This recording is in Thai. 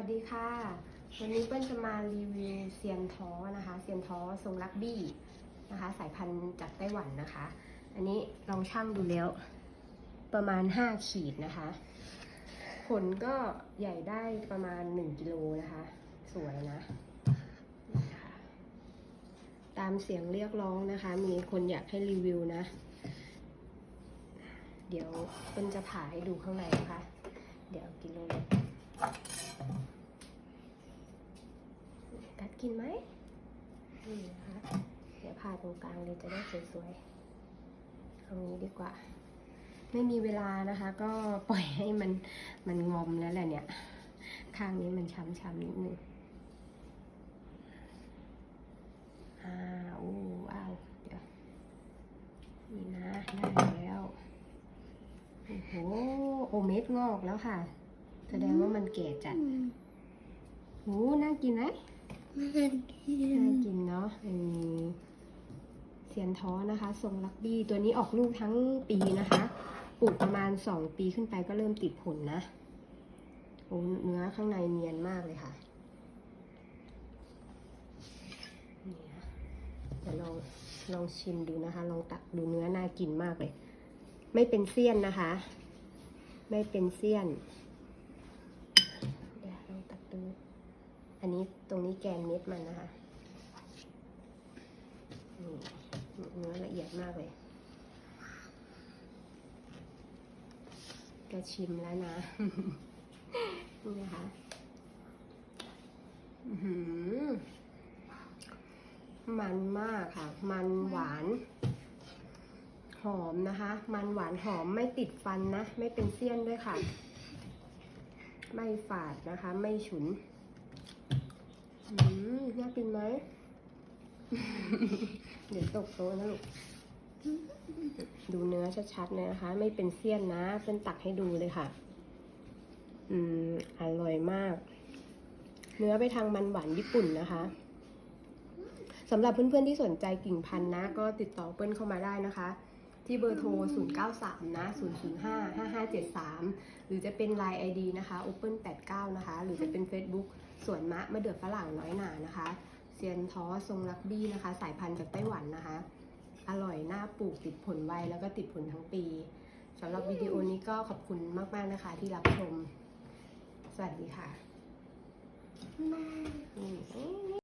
วัสดีค่ะ วันนี้เปิ้ลจะมารีวิวเซียนท้อนะคะ เซียนท้อทรงลักบี้นะคะ สายพันธุ์จากไต้หวันนะคะ อันนี้ลองช่างดูแล้ว ประมาณ 5 ขีดนะคะ ผลก็ใหญ่ได้ประมาณ 1 กิโลนะคะ สวยนะนี่ค่ะตามเสียงเรียกร้องนะคะ มีคนอยากให้รีวิวนะ เดี๋ยวเปิ้ลจะผ่าให้ดูข้างในนะคะ เดี๋ยวกิโลละ กัดกินไหมนี่นะคะเดี๋ยวผ่าตรงกลางเลยจะได้สวยๆเอางี้ดีกว่า ไม่มีเวลานะคะ ก็ปล่อยให้มันมันงอมแล้วแหละเนี่ย ข้างนี้มันช้ำๆนิดนึงอ้าวอู้อ้าวเดี๋ยวนี่นะได้แล้วโอ้โหโอเม็ดงอกแล้วค่ะ แสดงว่ามันแก่จัดโอ้น่ากินไหมไม่กินน่ากินเนาะอืมเสียนท้อนะคะ ทรงลักบี้ตัวนี้ออกลูกทั้งปีนะคะปลูกประมาณสองปีขึ้นไปก็เริ่มติดผลนะโอ้เนื้อข้างในเนียนมากเลยค่ะนี่นะเดี๋ยวลองลองชิมดูนะคะ ลองตักดูเนื้อน่ากินมากเลย ไม่เป็นเสี้ยนนะคะ ไม่เป็นเสี้ยน เดี๋ยวลองตักดู อั นนี้ตรงนี้แกนเม็ดมันนะคะเนื้อละเอียดมากเลยก็ชิมแล้วนะ นี่นะคะมันมากค่ะ มันหวาน หอมนะคะ มันหวานหอมไม่ติดฟันนะ ไม่เป็นเสี้ยนด้วยค่ะ ไม่ฝาดนะคะ ไม่ฉุน อืมน่ากินไหม เดี๋ยวตกโต๊ะนะลูก ดูเนื้อชัดๆเลยนะคะ ไม่เป็นเสี้ยนนะ เป็นตักให้ดูเลยค่ะ อืม อร่อยมาก เนื้อไปทางมันหวานญี่ปุ่นนะคะสำหรับเพื่อนๆที่สนใจกิ่งพันธุ์นะ ก็ติดต่อเปิ้ลเข้ามาได้นะคะ ที่เบอร์โทร 093 นะ 005 5573 หรือจะเป็น Line ID นะคะ Open89 นะคะ หรือจะเป็น Facebook สวนมะมะเดือฝรั่งน้อยหนานะคะเซียนท้อทรงลักบี้นะคะ สายพันธุ์จากไต้หวันนะคะ อร่อยน่าปลูกติดผลไวแล้วก็ติดผลทั้งปีสำหรับวิดีโอนี้ก็ขอบคุณมาก ๆ นะคะที่รับชม สวัสดีค่ะ